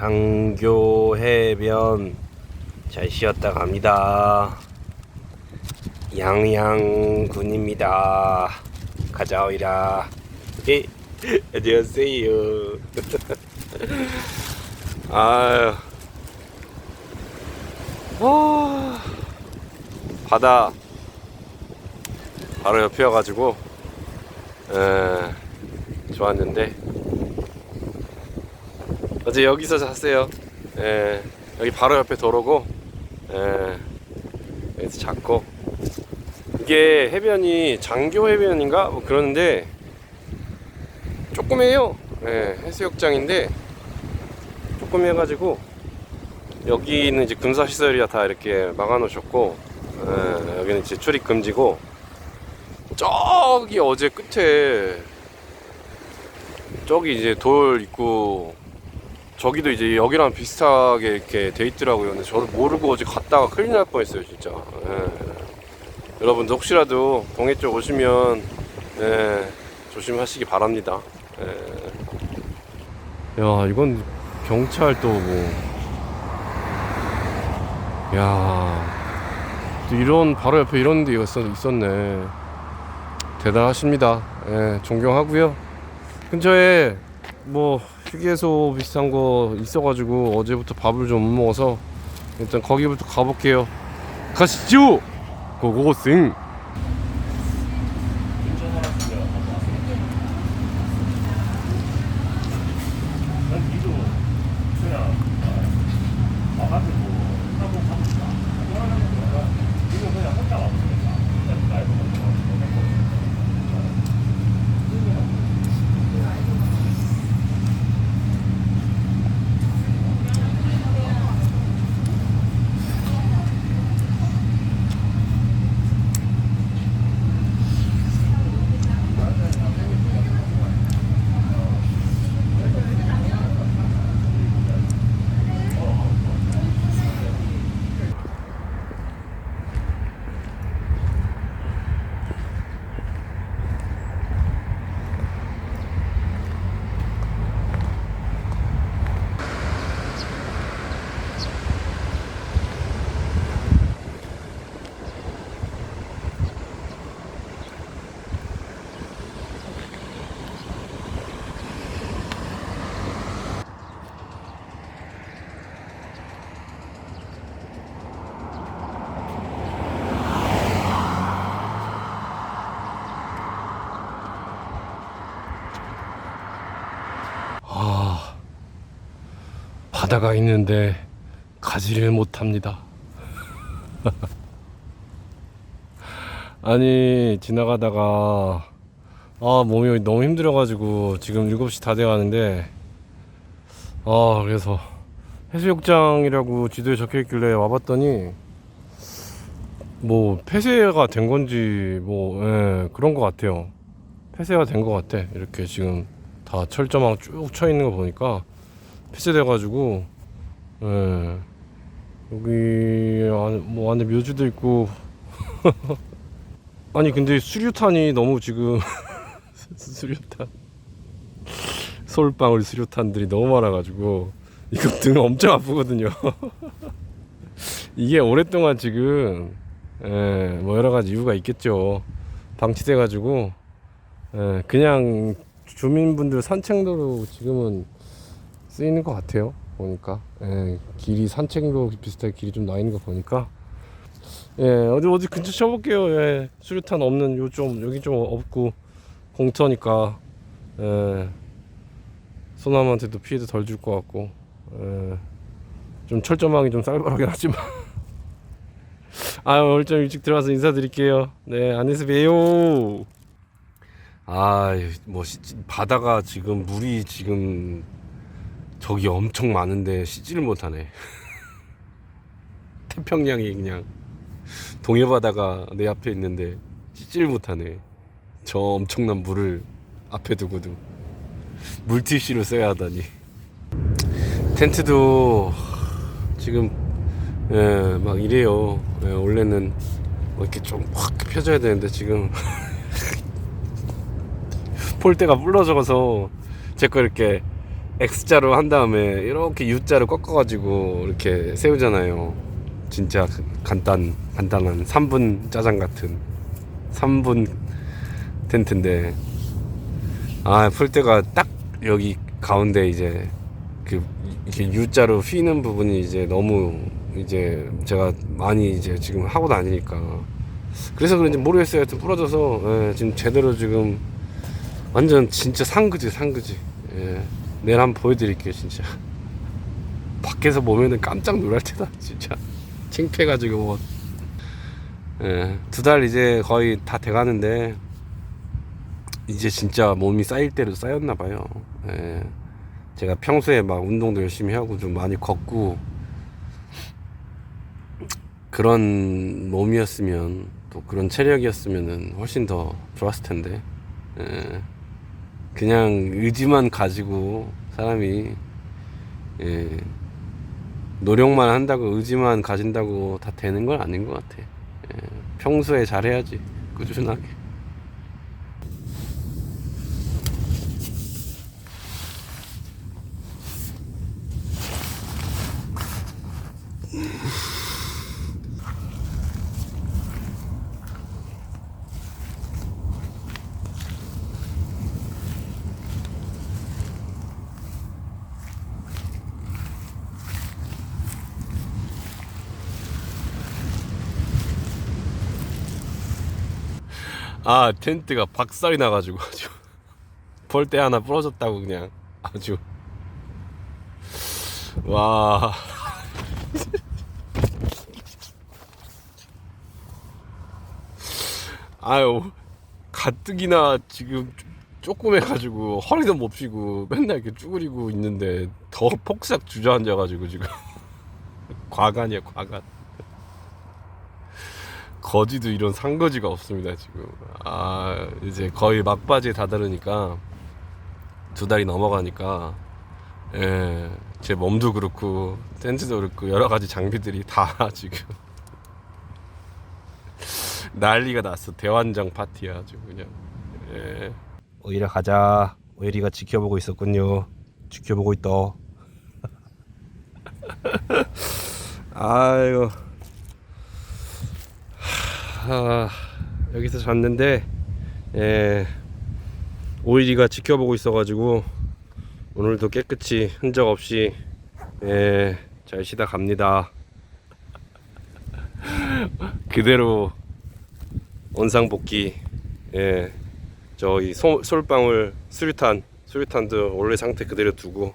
장교 해변 잘 쉬었다 갑니다. 양양군입니다. 가자 오이라. 예. 안녕하세요. 아유. 와. 바다 바로 옆이어가지고 에, 좋았는데 어제 여기서 잤어요. 예, 여기 바로 옆에 도로고 예, 여기서 잤고 이게 해변이 장교 해변인가 뭐 그러는데 조그매요. 예, 해수욕장인데 조금 해가지고 여기는 이제 군사 시설이라 다 이렇게 막아놓으셨고 예, 여기는 이제 출입 금지고 저기 어제 끝에 저기 이제 돌 있고 저기도 이제 여기랑 비슷하게 이렇게 돼 있더라고요. 근데 저도 모르고 어제 갔다가 큰일 날 뻔했어요, 진짜. 예. 여러분들 혹시라도 동해 쪽 오시면 예, 조심하시기 바랍니다. 예. 야, 이건 경찰 또 뭐. 야, 또 이런 바로 옆에 이런 데가 있었, 있었네. 대단하십니다. 예, 존경하고요. 근처에 뭐 휴게소 비슷한 거 있어가지고 어제부터 밥을 좀 못 먹어서 일단 거기부터 가볼게요. 가시죠. 고고싱. 바다가 있는데 가지를 못합니다. 아니 지나가다가 아 몸이 너무 힘들어가지고 지금 7시 다 돼가는데 아 그래서 해수욕장이라고 지도에 적혀있길래 와봤더니 뭐 폐쇄가 된 건지 뭐 예, 그런 것 같아요. 폐쇄가 된 것 같아. 이렇게 지금 다 철조망 쭉 쳐 있는 거 보니까 폐쇄돼가지고 예. 여기 안에 뭐 안에 묘지도 있고. 아니 근데 수류탄이 너무 지금 수류탄. 솔방울 수류탄들이 너무 많아가지고 이거 등 엄청 아프거든요. 이게 오랫동안 지금 예, 뭐 여러 가지 이유가 있겠죠. 방치돼 가지고 예, 그냥 주민분들 산책로로 지금은 쓰이는 것 같아요. 보니까 예, 길이 산책로 비슷하게 길이 좀 나 있는 거 보니까 예 어디 어디 근처 쳐볼게요. 예, 수류탄 없는 요 좀 여기 좀 없고 공터니까 예, 소남한테도 피해도 덜 줄 것 같고 예, 좀 철조망이 좀 쌀바라긴 하지만 아 오늘 좀 일찍 들어와서 인사드릴게요. 네 안에서 봬요. 아, 뭐 시- 바다가 지금 물이 지금 저기 엄청 많은데 씻지를 못하네. 태평양이 그냥 동해 바다가 내 앞에 있는데 씻지를 못하네. 저 엄청난 물을 앞에 두고도 물티슈를 써야 하다니. 텐트도 지금 예, 막 이래요. 예, 원래는 뭐 이렇게 좀 확 펴져야 되는데 지금 폴대가 불러져서 제 거 이렇게 X자로 한 다음에 이렇게 U자로 꺾어가지고 이렇게 세우잖아요. 진짜 그 간단 간단한 3분 짜장 같은 3분 텐트인데 아풀 때가 딱 여기 가운데 이제 그 U자로 휘는 부분이 이제 너무 이제 제가 많이 이제 지금 하고 다니니까 그래서 그런지 모르겠어요. 하여튼 부러져서 예, 지금 제대로 지금 완전 진짜 상그지 상그지. 예. 내일 한번 보여드릴게요 진짜. 밖에서 보면은 깜짝 놀랄 테다 진짜. 창피해가지고 뭐. 예. 두 달 이제 거의 다 돼가는데 이제 진짜 몸이 쌓일 대로 쌓였나 봐요. 예. 제가 평소에 막 운동도 열심히 하고 좀 많이 걷고 그런 몸이었으면 또 그런 체력이었으면은 훨씬 더 좋았을 텐데 예. 그냥 의지만 가지고 사람이 예. 노력만 한다고 의지만 가진다고 다 되는 건 아닌 것 같아. 예. 평소에 잘해야지 꾸준하게. 아 텐트가 박살이 나가지고 아주 벌떼 하나 부러졌다고 그냥 아주. 와. 아유 가뜩이나 지금 조그매가지고 허리도 못 펴고 맨날 이렇게 쭈그리고 있는데 더 폭삭 주저앉아가지고 지금. 과간이야 과간 거지도 이런 상거지가 없습니다 지금. 아 이제 거의 막바지에 다다르니까 두 달이 넘어가니까 예, 제 몸도 그렇고 텐트도 그렇고 여러 가지 장비들이 다 지금 난리가 났어. 대환장 파티야 아주 그냥. 예. 오히려 가자. 오히리가 지켜보고 있었군요. 지켜보고 있다. 아이고 아, 여기서 잤는데 예, 오일이가 지켜보고 있어가지고 오늘도 깨끗이 흔적 없이 예, 잘 쉬다 갑니다. 그대로 원상 복귀 예, 저희 소, 솔방울 수류탄 수류탄도 원래 상태 그대로 두고.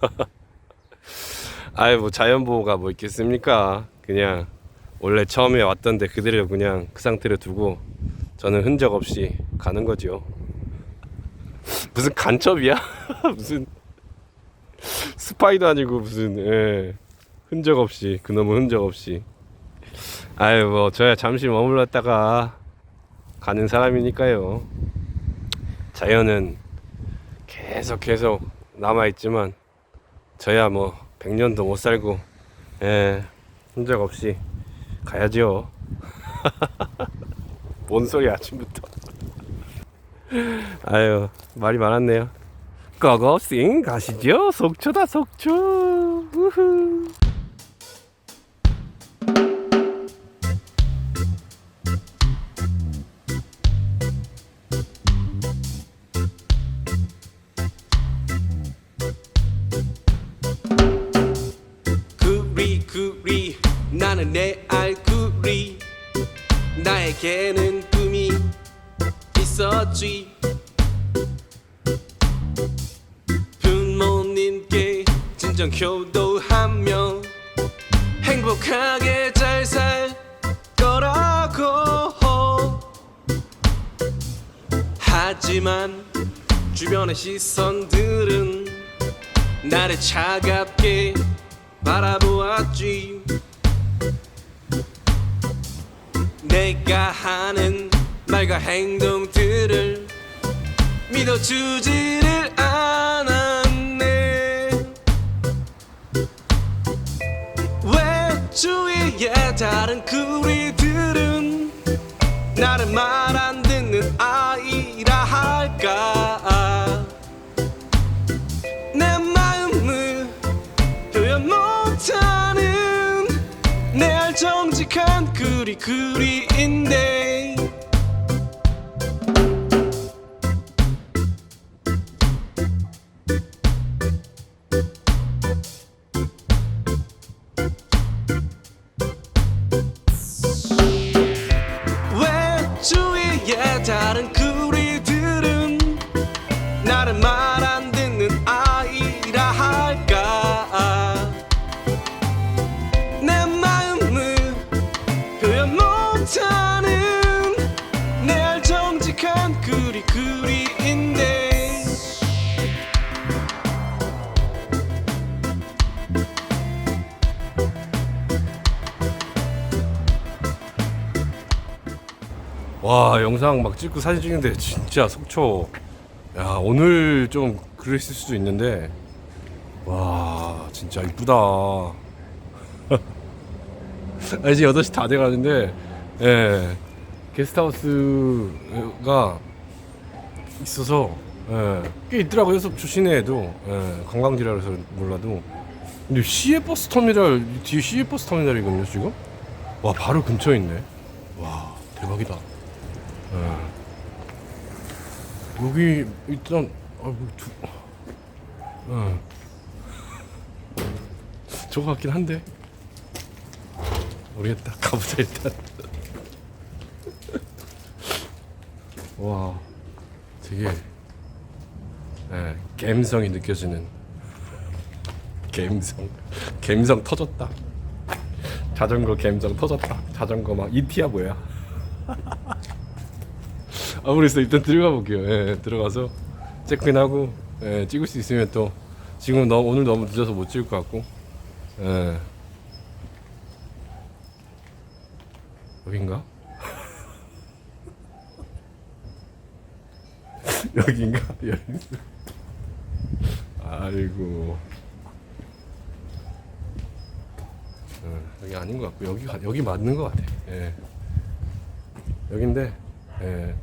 아이 뭐 자연 보호가 뭐 있겠습니까? 그냥 원래 처음에 왔던데 그대로 그냥 그 상태로 두고 저는 흔적 없이 가는 거죠. 무슨 간첩이야? 무슨 스파이도 아니고 무슨 예. 흔적 없이 그놈의 흔적 없이 아유 뭐 저야 잠시 머물렀다가 가는 사람이니까요. 자연은 계속 계속 남아 있지만 저야 뭐 100년도 못 살고 예. 흔적 없이 가야죠. 뭔 소리 아침부터. 아유 말이 많았네요. 고고싱 가시죠. 속초다 속초. 우후. 진정 효도하며 행복하게 잘 살 거라고. 하지만 주변의 시선들은 나를 차갑게 바라보았지. 내가 하는 말과 행동들을 믿어주지를 너의 다른 그리들은 나를 말 안 듣는 아이라 할까? 내 마음을 표현 못하는 내 정직한 그리 그리 다른 구 영상 막 찍고 사진 찍는데 진짜 속초. 야 오늘 좀 그랬을 수도 있는데. 와 진짜 이쁘다. 아, 이제 8시 다 돼가는데 예. 게스트하우스가 있어서 예, 꽤 있더라고요 속초 시내에도. 예, 관광지라 그래서 몰라도. 근데 시외 버스 터미널 뒤에 시외 버스 터미널이거든요 지금? 와 바로 근처에 있네. 와 대박이다 예. 여기 일단 아, 뭐 두, 어. 저거 같긴 한데. 모르겠다. 가보자 일단. 와 되게 예, 갬성이 느껴지는 갬성. 갬성 터졌다. 자전거 갬성 터졌다. 자전거 막 이티야 뭐야 아무래도 일단 들어가 볼게요. 예, 들어가서 체크인하고 예, 찍을 수 있으면 또 지금 너 오늘 너무 늦어서 못 찍을 것 같고 예. 여긴가? 여긴가? 아이고. 어, 여기 아닌 것 같고 여기 가- 여기 맞는 것 같아. 예. 여긴데 예.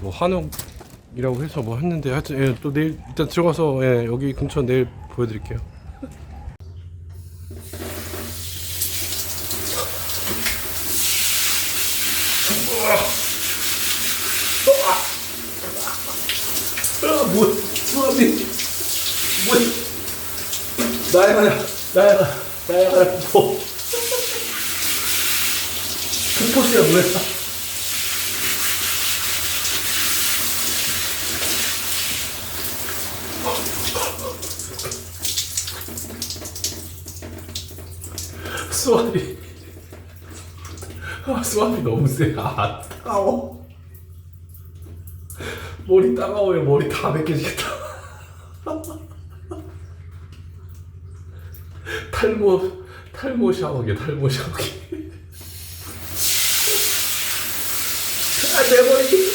뭐 한옥이라고 해서 뭐 했는데 하여튼 예, 또 내일 일단 들어가서 예, 여기 근처 내일 보여드릴게요. 뭐 수아비 뭐 나야가라 나야가 나야가라 뭐? 콩포스야 뭐야 수압이. 아, 수압이 너무 세 아 따가워. 머리 따가워요. 머리 다 벗겨지겠다. 탈모 탈모 샤워기 탈모 샤워기. 아 내 머리.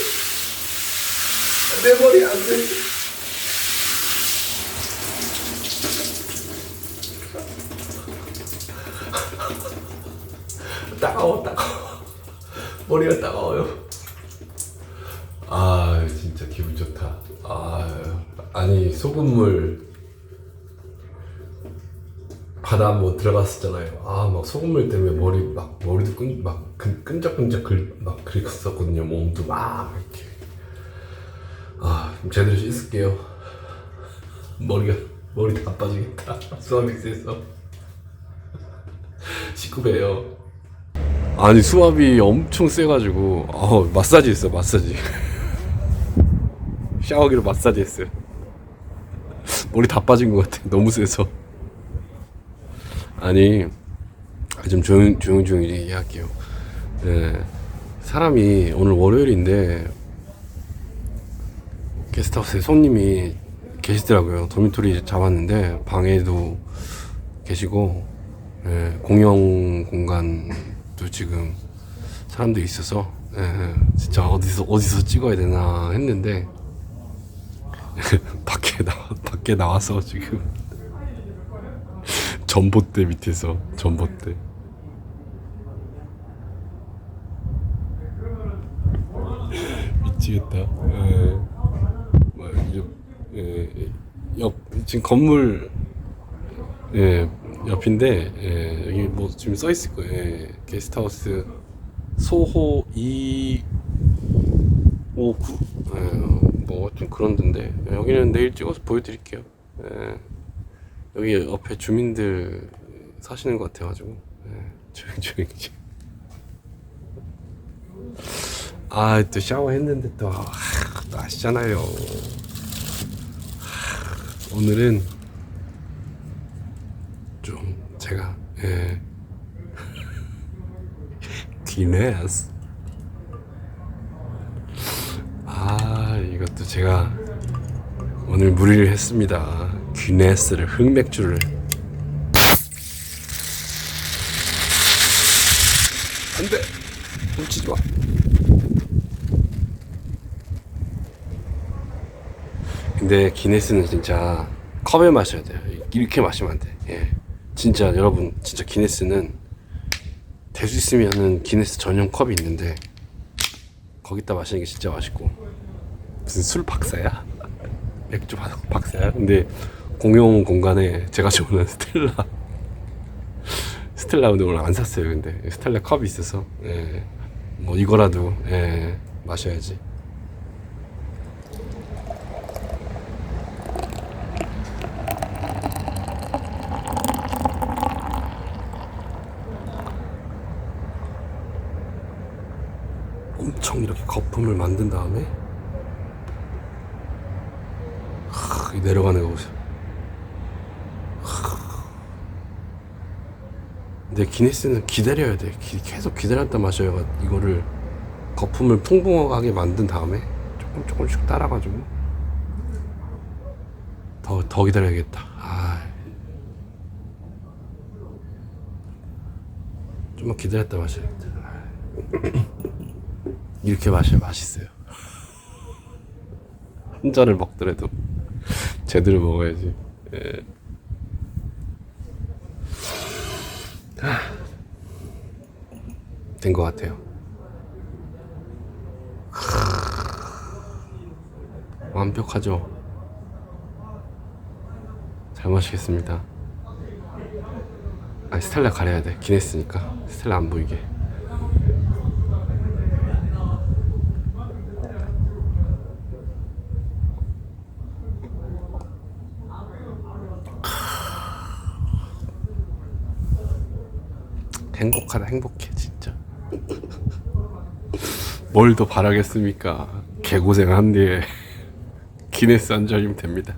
내 머리 안 돼 따가워 따가워 머리가 따가워요 아 진짜 기분 좋다. 아 아니 소금물 바다 한번 들어갔었잖아요. 아 막 소금물 때문에 머리 막 머리도 끈막 끈적끈적 글, 막 그랬었거든요 몸도 막 이렇게. 아좀 제대로 씻을게요. 머리가 머리 다 빠지겠다. 수아믹스에서. 씻고 봬요 아니 수압이 엄청 세가지고. 어 마사지 했어 마사지. 샤워기로 마사지 했어요. 머리 다 빠진 것 같아 너무 세서. 아니 아, 좀 조용 조용 조용히 얘기할게요. 예, 사람이 오늘 월요일인데 게스트하우스에 손님이 계시더라고요. 도미토리 잡았는데 방에도 계시고 예, 공용 공간 도 지금 사람들이 있어서 예, 진짜 어디서 어디서 찍어야 되나 했는데 밖에 나 밖에 나와서 지금 전봇대 밑에서 전봇대 미치겠다. 예. 뭐, 예, 옆 지금 건물 예 옆인데 예, 여기 뭐 지금 써 있을 거예요. 예, 게스트하우스 소호 259. 예, 뭐좀 그런 데인데 여기는 내일 찍어서 보여드릴게요. 예, 여기 옆에 주민들 사시는 것 같아가지고 예, 조용 조용 히 아, 또 샤워했는데 또, 아, 또 아시잖아요. 하, 오늘은 좀 제가 예. 기네스. 아, 이것도 제가 오늘 무리를 했습니다. 기네스를 흑맥주를 안돼 훔치지 마. 근데 기네스는 진짜 컵에 마셔야 돼요. 이렇게 마시면 안 돼. 예. 진짜 여러분, 진짜 기네스는 될 수 있으면은 기네스 전용 컵이 있는데 거기다 마시는 게 진짜 맛있고 무슨 술 박사야? 맥주 박- 박사야? 근데 공용 공간에 제가 좋아하는 스텔라 스텔라 근데 오늘 안 샀어요. 근데 스텔라 컵이 있어서 예. 뭐 이거라도 예. 마셔야지. 엄청 거품을 만든 다음에 하, 이 내려가는 거 보세요. 하. 근데 기네스는 기다려야 돼. 기- 계속 기다렸다 마셔야 이거를 거품을 풍부하게 만든 다음에 조금 조금씩 따라가지고 더 더 기다려야겠다. 아. 좀만 기다렸다 마셔야겠다. 이렇게 마셔야 맛있어요. 한 잔을 먹더라도 제대로 먹어야지. 예. 된것 같아요. 완벽하죠. 잘 마시겠습니다. 아 스텔라 가려야 돼. 기네스니까 스텔라 안 보이게. 행복하다 행복해 진짜. 뭘 더 바라겠습니까? 개고생한 뒤에 기네스 한 잔이면 됩니다